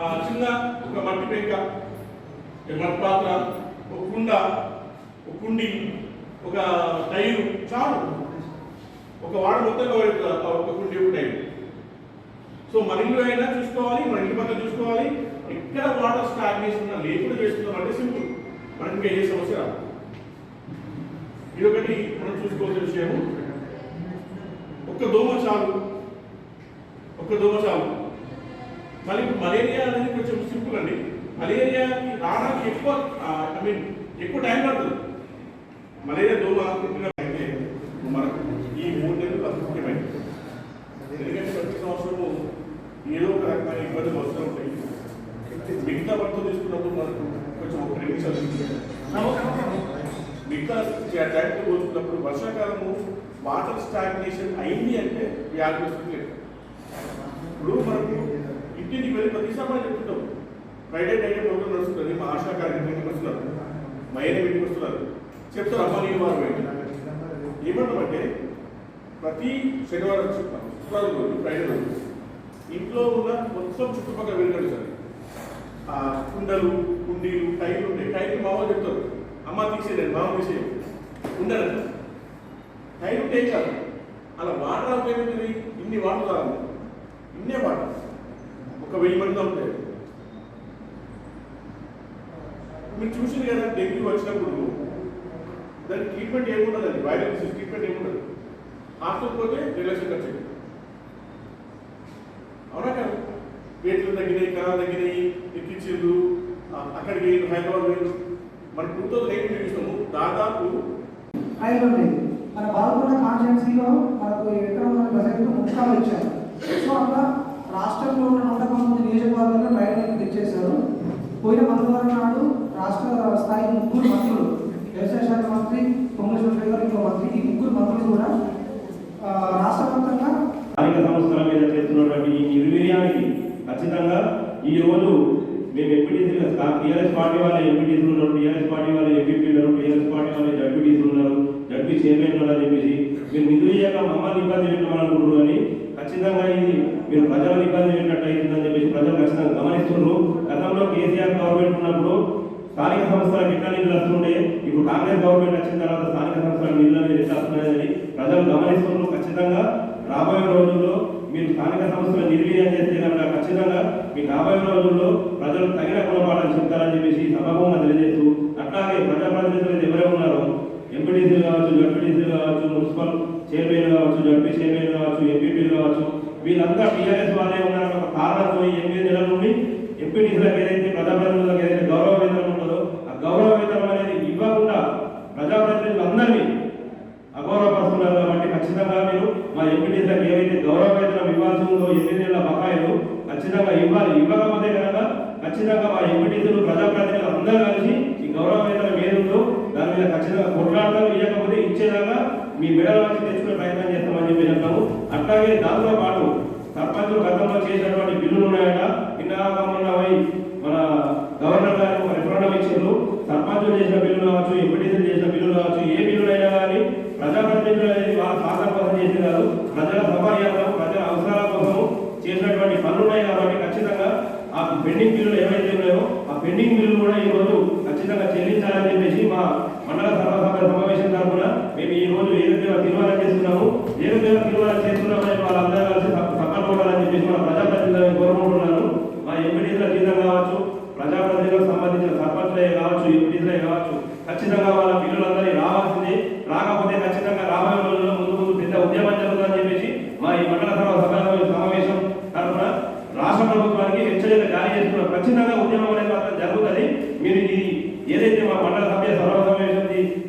చిన్న ఒక మట్టి పెంక మట్టి పాత్ర ఒక కుండ ఒక కుండి ఒక టైరు చాలు. ఒక వాడ మొత్తంగా ఒక కుండి ఒక టైరు సో మన ఇంట్లో అయినా చూసుకోవాలి మన ఇంటి పక్కన చూసుకోవాలి. ఎక్కడ వాటర్ స్టార్ట్ చేస్తున్నా లేకుండా చేస్తున్నాం అంటే సింపుల్. మనకి ఇంకా ఏ సమస్య రాదు. ఇదొకటి మనం చూసుకోవాల్సిన విషయము. ఒక్క దోమ చాలు. ఒక్క దోమ చాలు. మళ్ళీ మలేరియా అనేది కొంచెం సింపుల్ అండి. మలేరియాకి రావడానికి ఎక్కువ ఐ మీన్ ఎక్కువ టైం పడుతుంది. మలేరియా దోమ అయితే మనకు ఈ మూడు నెలలు అతి ముఖ్యమైనది ఎందుకంటే ప్రతి సంవత్సరము ఏదో ఒక రకమైన ఇబ్బందులు వస్తూ ఉంటాయి. మిగతా వర్క్ తీసుకున్నప్పుడు మనకు కొంచెం ఒక రెండు నిమిషాలు మిగతా టైంతో పోల్చుకున్నప్పుడు వర్షాకాలము వాటర్ స్టాగ్నేషన్ అయింది అంటే వ్యాధి వస్తుంది. ఇప్పుడు మనకు ఇంటికి వెళ్ళి ప్రతిసారి మనం చెప్తుంటాం ఫ్రైడే నైట్ ప్రోగ్రామ్ నడుస్తుంది మా ఆశా కార్యక్రమం వస్తున్నారు మైన మీటింగ్ వస్తున్నారు చెప్తారు అమ్మ నేను వారు ఏమంటామంటే ప్రతి శనివారం చెప్తాం శుక్రవారం రోజు ఫ్రైడే రోజు ఇంట్లో ఉన్న మొత్తం చుట్టుపక్కల వెళ్ళాడు సార్. ఆ కుండలు కుండీలు టైర్లు ఉంటాయి. టైర్లు మామూలు చెప్తారు. అమ్మ తీసేదండి మామ తీసేయం. ఉండరు టైర్ ఉంటే చాలు కాదు. అలా వాటర్ ఆపేది ఇన్ని వాటర్ తాగాలి ఇన్నే వాటర్ ఒక వెయ్యి మంది ఉంటాయి మీరు చూసింది కదా డెంగ్యూ వచ్చినప్పుడు దానికి ట్రీట్మెంట్ ఏముండదండి? వైరల్ డిసీజ్ ట్రీట్మెంట్ ఏముండదు. హాస్టల్ పోతే రెండు ఖర్చు అవునా కదా? పేట్లు తగ్గినాయి కరాలు తగ్గినాయి ఎక్కించిండ్రు అక్కడికి వెళ్ళి హైదరాబాద్ వెళ్ళి మన టూ థౌసండ్ ఎయిట్ చూసినాము. దాదాపు మన బాగున్న కాన్స్టిట్యున్సీలో మనకు ఎక్కడ ఉన్న ప్రజలకు ముఖ్యాలు ఇచ్చారు. సో అట్లా రాష్ట్రంలో ఉన్న నూట పంతొమ్మిది నియోజకవర్గాల్లో ట్రయల్ తెచ్చేశారు పోయిన మంగళవారం నాడు రాష్ట్ర స్థాయి ముగ్గురు మంత్రులు వ్యవసాయ శాఖ మంత్రి పొంగల్ శివశంకర్ గారు ఇంకో మంత్రి ఈ ముగ్గురు మంత్రులు కూడా రాష్ట్ర వ్యాప్తంగా స్థానిక సంస్థల మీద చేస్తున్నటువంటి ఈ నిర్వీర్యానికి ఖచ్చితంగా ఈ రోజు మేము ఎంపీటీసీలు టీఆర్ఎస్ పార్టీ వాళ్ళ ఎంపీటీసీలు ఉన్నారు? టీఆర్ఎస్ పార్టీ వాళ్ళ ఎంపీపీ ఉన్నారు? టీఆర్ఎస్ పార్టీ వాళ్ళ జడ్పీటీసీలు ఉన్నారు? జడ్పీ చైర్మన్ ఉన్నారు చెప్పేసి మీరు నిధులు మమ్మల్ని ఇబ్బంది పెట్టాలనుకుంటున్నారు అని ఖచ్చితంగా ఇది మీరు ప్రజలను ఇబ్బంది పెట్టినట్టు చెప్పేసి ప్రజలు ఖచ్చితంగా గమనిస్తున్నారు గతంలో కేసీఆర్ గవర్నమెంట్ ఉన్నప్పుడు స్థానిక సంస్థలకు ఎట్లా నిధులు వస్తుండే. ఇప్పుడు కాంగ్రెస్ గవర్నమెంట్ వచ్చిన తర్వాత స్థానిక సంస్థలకు నిధులు అనేది ఎట్లా వస్తున్నాయని ప్రజలు గమనిస్తున్నారు ఖచ్చితంగా. రాబోయే రోజుల్లో మీరు స్థానిక సంస్థలు నిర్వీర్యం చేస్తే కనుక ఖచ్చితంగా మీ రాబోయే రోజుల్లో ప్రజలు తగిన గుణపాఠాలు చెప్తారని చెప్పేసి సభాభంగా తెలియజేస్తూ వీళ్ళంతా టీఆర్ఎస్ వాళ్ళే ఉన్నారని ఒక కారణంతో ఎనిమిది నెలల నుండి ఎంపీటీసీలకు ఏదైతే ప్రజాప్రతినిధులకు ఏదైతే గౌరవ వేతనం ఉంటుందో ఆ గౌరవ వేతనం అనేది ఇవ్వకుండా ప్రజాప్రతినిధులందరినీ అగౌరవపరుస్తున్నారు కాబట్టి ఖచ్చితంగా మీరు మా ఎంపీటీసీలకు ఏవైతే గౌరవ వేతనం ఇవ్వాల్సి ఉందో ఎనిమిది నెలల బకాయిలు ఖచ్చితంగా ఇవ్వాలి. ఇవ్వకపోతే కనుక ఖచ్చితంగా మా ఎంపీ నిధులు అందరూ కలిసి ఈ గౌరవ వేతనం ఏదుందో దాని మీద ఖచ్చితంగా కొట్లాడతారు ఇవ్వకపోతే ఇచ్చేదాకా మీ మెడల నుంచి తెచ్చుకునే ప్రయత్నం చేస్తామని చెప్పి చెప్తాము అలాగే దాంతో పాటు సర్పంచులు గతంలో చేసినటువంటి బిల్లులు ఉన్నాయట. నిన్నగామన్నవై మన గవర్నర్ గారు రిఫరెండం ఇచ్చిండ్రు. సర్పంచులు చేసిన బిల్లు కావచ్చు ఎంపీటీసీలు చేసిన బిల్లు కావచ్చు ఏ బిల్లులైనా కానీ ప్రజాప్రతినిధులు అనేది వాళ్ళ సహకార కోసం చేసి కాదు ప్రజల సౌకర్యాలను ప్రజల అవసరాల కోసం చేసినటువంటి పనులు ఉన్నాయి కాబట్టి ఖచ్చితంగా ఆ పెండింగ్ బిల్లులు ఏవైతే ఉన్నాయో ఆ పెండింగ్ బిల్లు కూడా ఈ రోజు ఖచ్చితంగా చెల్లించాలని చెప్పేసి మా మండల సర్వసభ సమావేశం తరఫున మేము ఈ రోజు ఏదైతే తీర్మానం చేస్తున్నాము ఏదైతే కావచ్చు కావచ్చు. ఖచ్చితంగా వాళ్ళ బిల్లులందరినీ రావాల్సిందే. రాకపోతే ఖచ్చితంగా రాబోయే రోజుల్లో ముందు ముందు పెద్ద ఉద్యమం జరుగుతుందని చెప్పేసి మా ఈ మండల సభ సమావేశం తరఫున రాష్ట్ర ప్రభుత్వానికి హెచ్చరిక జారీ చేస్తున్నారు. ఖచ్చితంగా ఉద్యమం అనేది మాత్రం జరుగుతుంది. మీరు ఇది ఏదైతే మా మండల సభ్య సర్వ సమావేశం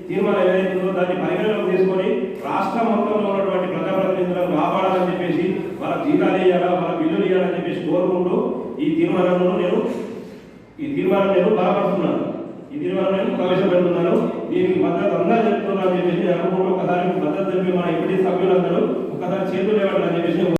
తీర్మానం ఏదైతే ఉందో దాన్ని పరిగణలోకి తీసుకొని రాష్ట్ర మొత్తంలో ఉన్నటువంటి ప్రజాప్రతినిధులను కాపాడాలని చెప్పేసి వాళ్ళ జీతాలు ఇవ్వాలా వాళ్ళ బిల్లులు ఇవ్వాలని చెప్పేసి కోరుకుంటూ ఈ తీర్మానంలో నేను ఈ తీర్మానం నేను బలపడుతున్నాను ఈ ప్రవేశపెడుతున్నారు? ప్రవేశపెడుతున్నాను దీనికి మద్దతు అందరూ చెప్తున్నారు అని చెప్పేసి నేను ఒకసారి మద్దతు తెలిపి మన ఎంపీ సభ్యులందరూ ఒకసారి చేతులు లేవాలని చెప్పేసి